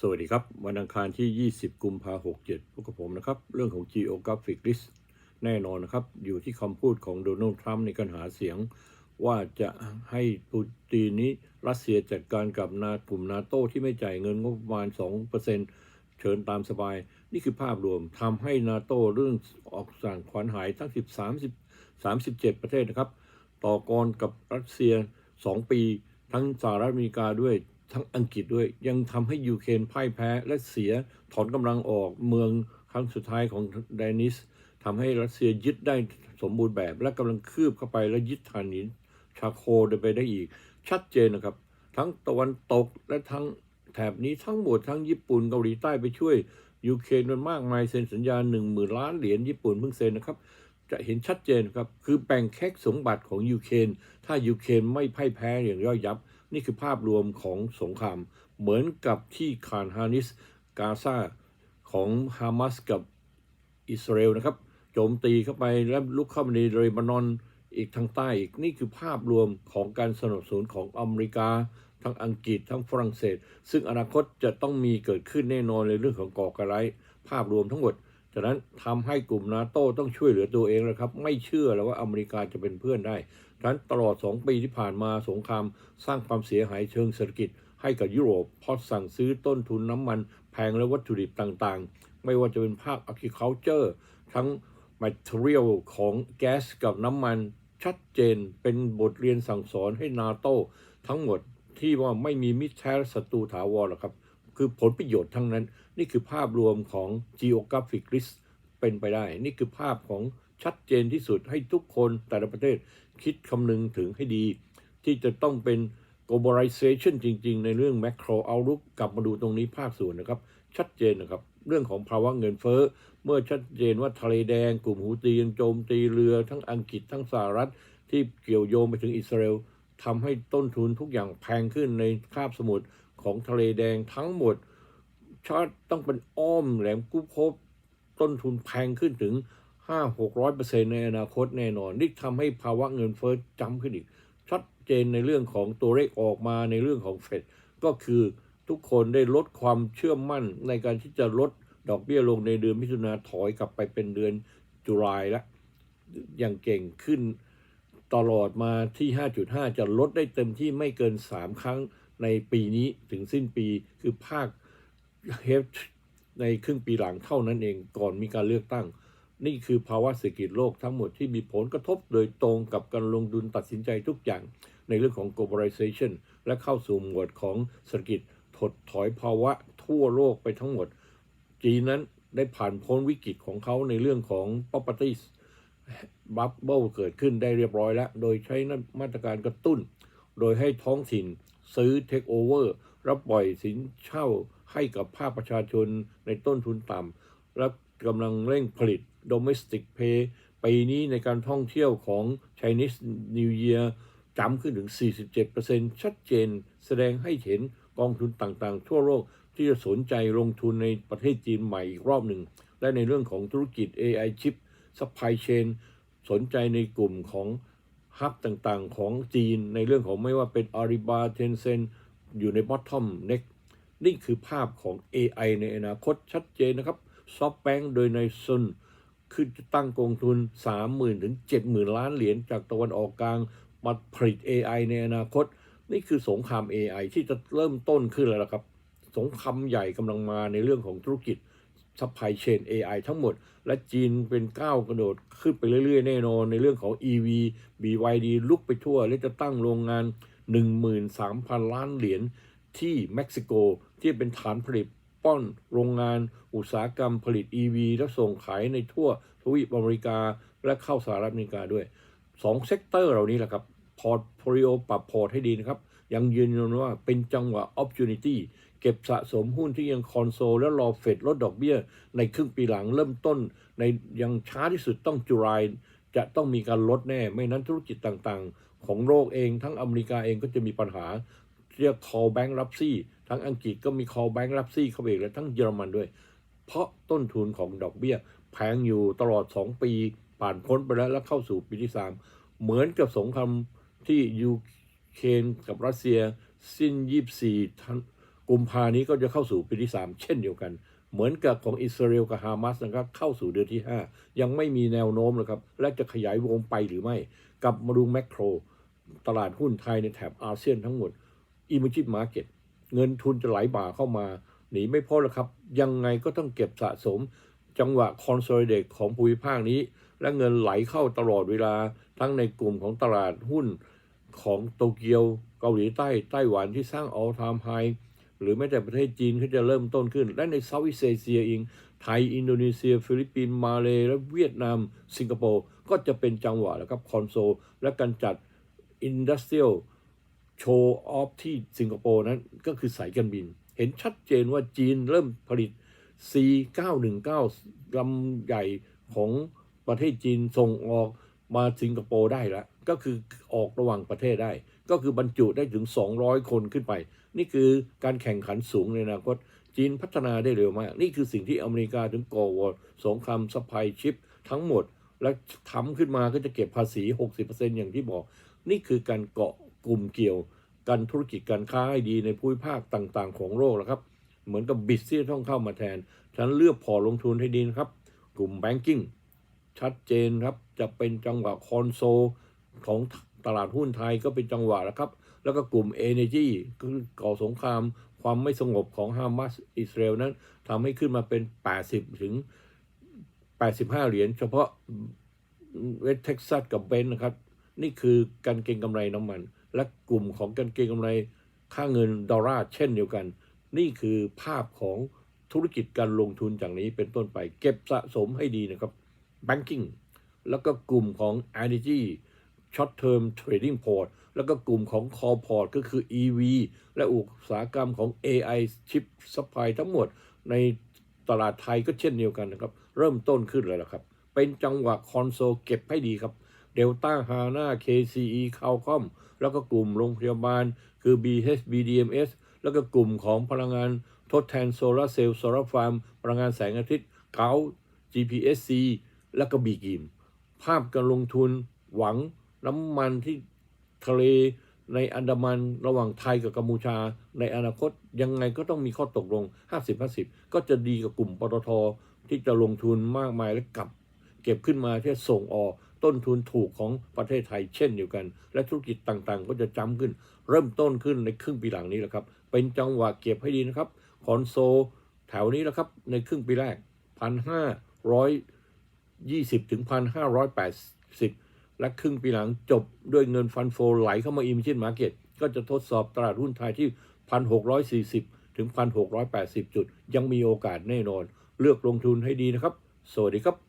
สวัสดีครับ วันอังคารที่ 20 กุมภาพันธ์67พวกกับผมนะครับ เรื่องของ geographic risk แน่นอนนะครับ อยู่ที่คำพูดของโดนัลด์ทรัมป์ในการหาเสียง ว่าจะให้ปูตินนี้รัสเซียจัดการกับนากลุ่มนาโต้ที่ไม่จ่ายเงินงบประมาณ 2%เชิญตามสบาย นี่คือภาพรวมทำให้นาโต้เรื่องออกสั่งขวัญหายทั้ง 13 37 ประเทศนะครับ ต่อกรกับรัสเซีย 2 ปี ทั้งสหรัฐอเมริกาด้วย ทั้งอังกฤษด้วย ยังทำให้ยูเครนพ่ายแพ้และเสียถอนกำลังออกเมืองครั้งสุดท้ายของไดนิสทำให้รัสเซียยึดได้สมบูรณ์แบบ และกำลังคืบเข้าไปและยึดฐานินชาโคไปได้อีก ชัดเจนนะครับ ทั้งตะวันตกและทั้งแถบนี้ทั้งหมดทั้งญี่ปุ่นเกาหลีใต้ไปช่วยยูเครนมันมากมายเซ็นสัญญาหนึ่งหมื่นล้านเหรียญญี่ปุ่นเพิ่งเซ็นนะครับ จะเห็นชัดเจนครับ คือแบ่งแคกสมบัติของยูเครนถ้ายูเครนไม่พ่ายแพ้อย่างย่อยยับ นี่คือภาพรวมของสงคราม เหมือนกับที่คานฮานิสกาซาของฮามาสกับอิสราเอลนะครับ โจมตีเข้าไปแล้วลุกเข้ามาในเลบานอนอีกทางใต้อีกนี่คือภาพรวมของการสนับสนุนของอเมริกา ทั้งอังกฤษทั้งฝรั่งเศส ซึ่งอนาคตจะต้องมีเกิดขึ้นแน่นอนในเรื่องของก่อการร้ายภาพรวมทั้งหมดฉะนั้นทำให้กลุ่มนาโต้ต้องช่วยเหลือตัวเองแล้วครับ ไม่เชื่อแล้วว่าอเมริกาจะเป็นเพื่อนได้ ฉะนั้นตลอด 2 ปีที่ผ่านมาสงครามสร้างความเสียหายเชิงเศรษฐกิจให้กับยุโรปเพราะสั่งซื้อต้นทุนน้ำมันแพงและวัตถุดิบต่างๆ ไม่ว่าจะเป็นภาค agriculture ทั้ง material ของแก๊สกับน้ำมันชัดเจนเป็นบทเรียนสั่งสอนให้นาโต้ทั้งหมดที่ว่าไม่มีมิตรแท้ศัตรูถาวรหรอกครับ คือผลประโยชน์ทั้งนั้น นี่คือภาพรวมของ geographic risk เป็นไปได้ นี่คือภาพของ ชัดเจนที่สุดให้ทุกคนแต่ละประเทศคิดคำนึงถึงให้ดี ที่จะต้องเป็น globalization จริง ๆ ในเรื่อง macro outlook กลับมาดูตรงนี้ภาคส่วนนะครับ ชัดเจนนะครับ เรื่องของภาวะเงินเฟ้อ เมื่อชัดเจนว่าทะเลแดง กลุ่มฮูตียังโจมตีเรือทั้งอังกฤษทั้งสหรัฐ ที่เกี่ยวโยงไปถึงอิสราเอลทำให้ต้นทุนทุกอย่างแพงขึ้นในคาบสมุทรของทะเลแดงทั้งหมดชาติต้องเป็นอ้อมแหลมกุ๊บคบต้นทุนแพงขึ้นถึง 5 6 0 0เปอร์เซ็นในอนาคตแน่นอน นี่ทำให้ภาวะเงินเฟ้อจำขึ้นอีก ชัดเจนในเรื่องของตัวเลขออกมาในเรื่องของเฟดก็คือทุกคนได้ลดความเชื่อมั่นในการที่จะลดดอกเบี้ยลงในเดือนมิถุนาถอยกลับไปเป็นเดือนจุลายแล้วอย่างเก่งขึ้นตลอดมาที่ 5.5 จะลดได้เต็มที่ไม่เกิน 3 ครั้งในปีนี้ถึงสิ้นปีคือภาคเฮฟในครึ่งปีหลังเท่านั้นเองก่อนมีการเลือกตั้ง นี่คือภาวะเศรษฐกิจโลกทั้งหมดที่มีผลกระทบโดยตรงกับการลงทุนตัดสินใจทุกอย่างในเรื่องของ globalization และเข้าสู่หมวดของเศรษฐกิจถดถอยภาวะทั่วโลกไปทั้งหมด จีนนั้นได้ผ่านพ้นวิกฤตของเขาในเรื่องของ properties บับเบิลเกิดขึ้นได้เรียบร้อยแล้ว โดยใช้มาตรการกระตุ้น โดยให้ท้องถิ่นซื้อเทคโอเวอร์รับปล่อยสินเช่าให้กับภาคประชาชนในต้นทุนต่ำและ กำลังเร่งผลิต domestic pay ปีนี้ในการท่องเที่ยวของ Chinese New Year จำขึ้นถึง 47%ชัดเจนแสดงให้เห็นกองทุนต่างๆ ทั่วโลกที่จะสนใจลงทุนในประเทศจีนใหม่อีกรอบหนึ่ง และในเรื่องของธุรกิจ AI chip supply chain สนใจในกลุ่มของฮับต่างๆ ของจีน ในเรื่องของไม่ว่าเป็น Alibaba Tencent อยู่ใน bottom next นี่คือภาพของ AI ในอนาคตชัดเจนนะครับ SoftBank โดยในซุนคือจะตั้งกองทุน 30,000 ถึง 70,000 ล้านเหรียญจากตะวันออกกลางมาผลิต AI ในอนาคต นี่คือสงคราม AI ที่จะเริ่มต้นขึ้นแล้วละครับ สงครามใหญ่กำลังมาในเรื่องของธุรกิจ supply chain AI ทั้งหมด และจีนเป็นก้าวกระโดดขึ้นไปเรื่อยๆ แน่นอน ในเรื่องของ EV BYD ลุกไปทั่ว และจะตั้งโรงงาน 13,000 ล้านเหรียญที่เม็กซิโกที่เป็นฐานผลิต ป้อนโรงงานอุตสาหกรรมผลิต EV และส่งขายในทั่วทวีปอเมริกา และเข้าสหรัฐอเมริกาด้วยสองเซกเตอร์เหล่านี้แหละครับ พอร์ตโฟลิโอปรับพอร์ตให้ดีนะครับ ยังยืนยันว่าเป็นจังหวะ opportunity เก็บสะสมหุ้นที่ยังคอนโซลและรอเฟดลดดอกเบี้ย ในครึ่งปีหลังเริ่มต้น ในยังช้าที่สุดต้องจุลายจะต้องมีการลดแน่ ไม่นั้นธุรกิจต่างๆ ของโลกเองทั้งอเมริกาเองก็จะมีปัญหา เรียก call bank รับซี่ทั้งอังกฤษก็มี call bank รับซี่เข้าไปอีกและทั้งเยอรมันด้วย เพราะต้นทุนของดอกเบี้ยแพงอยู่ตลอด 2 ปี ผ่านพ้นไปแล้วแล้วเข้าสู่ปีที่ 3 เหมือนกับสงครามที่ยูเครนกับรัสเซีย สิ้น 24ธันกุมภานี้ก็จะเข้าสู่ปีที่ 3 เช่นเดียวกัน เหมือนกับของอิสราเอลกับฮามาสนะครับเข้าสู่เดือนที่ 5 ยังไม่มีแนวโน้มเลยครับ และจะขยายวงไปหรือไม่ กลับมาดูแมกโคร ตลาดหุ้นไทยในแถบอาเซียนทั้งหมด อิม g จิ m มาร์เก็ตเงินทุนจะไหลบ่าเข้ามาหนีไม่พ้นแล้วครับ ยังไงก็ต้องเก็บสะสม จังหวะคอนโซลเดตของภูมิภาคนี้ และเงินไหลเข้าตลอดเวลาทั้งในกลุ่มของตลาดหุ้นของโตเกียวเกาหลีใต้ไต้หวันที่สร้าง all time high หรือแม้แต่ประเทศจีนก็จะเริ่มต้นขึ้น และในเซาท์อีสเอเชียเองไทย อินโดนีเซีย ฟิลิปปินส์มาเลและเวียดนาม สิงคโปร์ ก็จะเป็นจังหวะแล้วครับคอนโซลและการจัดอินดัสเทรียล โชว์ออฟที่สิงคโปร์นั้นก็คือสายการบิน เห็นชัดเจนว่าจีนเริ่มผลิต C919 ลำใหญ่ของประเทศจีนส่งออกมาสิงคโปร์ได้แล้ว ก็คือออกระหว่างประเทศได้ ก็คือบรรจุได้ถึง 200 คนขึ้นไป นี่คือการแข่งขันสูงในอนาคต จีนพัฒนาได้เร็วมาก นี่คือสิ่งที่อเมริกาถึงก่อวอร์สงครามสปายชิปทั้งหมด และทำขึ้นมาก็จะเก็บภาษี 60%อย่างที่บอก นี่คือการเกาะ กลุ่มเกี่ยวกันธุรกิจการค้าให้ดีในภูมิภาคต่างๆ ของโลกแล้วครับ เหมือนกับบิสที่ต้องเข้ามาแทนฉันเลือกพอลงทุนให้ดีนะครับ กลุ่มแบงกิ้งชัดเจนครับ จะเป็นจังหวะคอนโซลของตลาดหุ้นไทยก็เป็นจังหวะแล้วครับ แล้วก็กลุ่ม Energy คือก่อสงครามความไม่สงบของฮามาสอิสราเอลนั้นทำให้ขึ้นมาเป็น 80 ถึง 85 เหรียญเฉพาะเวสเท็กซัสกับเบนนะครับ นี่คือการเก็งกำไรน้ำมัน และกลุ่มของการเก็งกำไรค่าเงินดอลลาร์เช่นเดียวกัน นี่คือภาพของธุรกิจการลงทุนจากนี้เป็นต้นไป เก็บสะสมให้ดีนะครับ Banking แล้วก็กลุ่มของ Energy Short Term Trading Port แล้วก็กลุ่มของ Core Port ก็คือ EV และอุตสาหกรรมของ AI Chip Supply ทั้งหมดในตลาดไทยก็เช่นเดียวกันนะครับ เริ่มต้นขึ้นเลยละครับ เป็นจังหวะคอนโซลเก็บให้ดีครับ เดลต้าฮาน่า KCE คา l คอมแล้วก็กลุ่มโรงพยาบาล คือ BH BDMS แล้วก็กลุ่มของพลังงานทดแทนโซลาร์เซลล์โซลาร์ฟาร์มพลังงานแสงอาทิตย์เกา GPSC แล้วก็บีกิม ภาพการลงทุนหวังน้ำมันที่ทะเลในอันดามันระหว่างไทยกับกัมพูชา ในอนาคตยังไงก็ต้องมีข้อตกลง 50-50 ก็จะดีกับกลุ่มปตทที่จะลงทุนมากมายและกลับ เก็บขึ้นมาที่ส่งออก ต้นทุนถูกของประเทศไทยเช่นเดียวกัน และธุรกิจต่างๆ ก็จะจำขึ้น เริ่มต้นขึ้นในครึ่งปีหลังนี้แหละครับ เป็นจังหวะเก็บให้ดีนะครับ คอนโซลแถวนี้แหละครับ ในครึ่งปีแรกพันห้าร้อยยี่สิบถึงพันห้าร้อยแปดสิบและครึ่งปีหลังจบด้วยเงินฟันโฟไหลเข้ามาอิมเชนมาร์เก็ตก็จะทดสอบตลาดหุ้นไทยที่พันหกร้อยสี่สิบถึงพันหกร้อยแปดสิบจุด ยังมีโอกาสแน่นอน เลือกลงทุนให้ดีนะครับ สวัสดีครับ